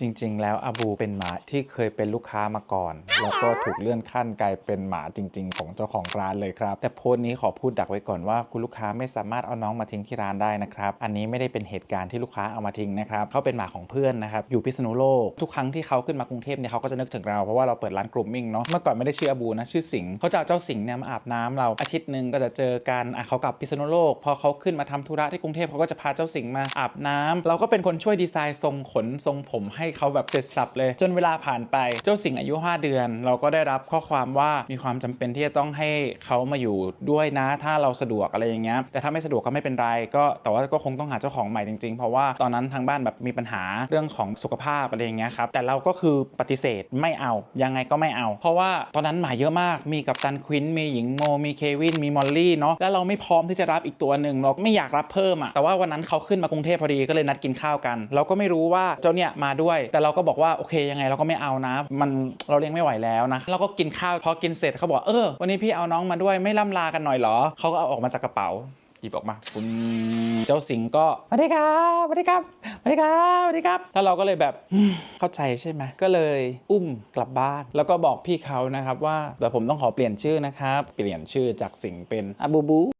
จริง ๆ แล้วอาบูเป็นหมาที่เคยเป็นลูกค้ามาก่อน แล้วก็ถูกเลื่อนขั้นกลายเป็นหมาจริง ๆ ของเจ้าของร้านเลยครับ แต่โพสต์นี้ขอพูดดักไว้ก่อนว่าคุณลูกค้าไม่สามารถเอาน้องมาทิ้งที่ร้านได้นะครับ อันนี้ไม่ได้เป็นเหตุการณ์ที่ลูกค้าเอามาทิ้งนะครับเขาเป็นหมาของเพื่อนนะครับ อยู่พิษณุโลก ทุกครั้งที่เขาขึ้นมากรุงเทพเนี่ยเขาก็จะนึกถึงเรา เพราะว่าเราเปิดร้านกลุ่มมิ่งเนาะ เมื่อก่อนไม่ได้ชื่ออาบูนะ ชื่อสิงเขาจะเอาเจ้าสิงเนี่ยมาอาบน้ำเรา อาทิตย์หนึ่งก็จะเจอกันอะเขากลับพิษณุโลก พอเขาขึ้นมาทำธุระที่กรุงเทพเขาก็จะพาเจ้าสิงมาอาบน้ำเราก็เป็นคนช่วยดีไซน์ทรงขนทรงผมใให้เขาแบบเสร็จสับเลย จนเวลาผ่านไปเจ้าสิงอายุ 5 เดือน เราก็ได้รับข้อความว่ามีความจำเป็นที่จะต้องให้เขามาอยู่ด้วยนะถ้าเราสะดวกอะไรอย่างเงี้ยแต่ถ้าไม่สะดวกก็ไม่เป็นไรก็แต่ว่าก็คงต้องหาเจ้าของใหม่จริงๆ เพราะว่าตอนนั้นทางบ้านแบบมีปัญหาเรื่องของสุขภาพอะไรอย่างเงี้ยครับแต่เราก็คือปฏิเสธไม่เอายังไงก็ไม่เอา เพราะว่าตอนนั้นหมาเยอะมากมีกับตันควินมีหญิงโมมีเควินมีมอลลี่เนาะแล้วเราไม่พร้อมที่จะรับอีกตัวหนึ่งเราไม่อยากรับเพิ่มอะแต่ว่าวันนั้นเขาขึ้นมากรุงเทพพอดีก็เลยนัดกินข้าวกัน เราก็ไม่รู้ว่าเจ้าเนี่ยมาด้วยแต่เราก็บอกว่าโอเคยังไงเราก็ไม่เอานะ มันเราเลี้ยงไม่ไหวแล้วนะเราก็กินข้าวพอกินเสร็จเขาบอกเออวันนี้พี่เอาน้องมาด้วยไม่ล่ำลากันหน่อยเหรอเขาก็เอาออกมาจากกระเป๋าหยิบออกมาคุณเจ้าสิงก็สวัสดีครับสวัสดีครับสวัสดีครับสวัสดีครับ แล้วเราก็เลยแบบเข้าใจใช่ไหมก็เลยอุ้มกลับบ้าน แล้วก็บอกพี่เขานะครับว่าเดี๋ยวผมต้องขอเปลี่ยนชื่อนะครับ เปลี่ยนชื่อจากสิงเป็นอาบูบู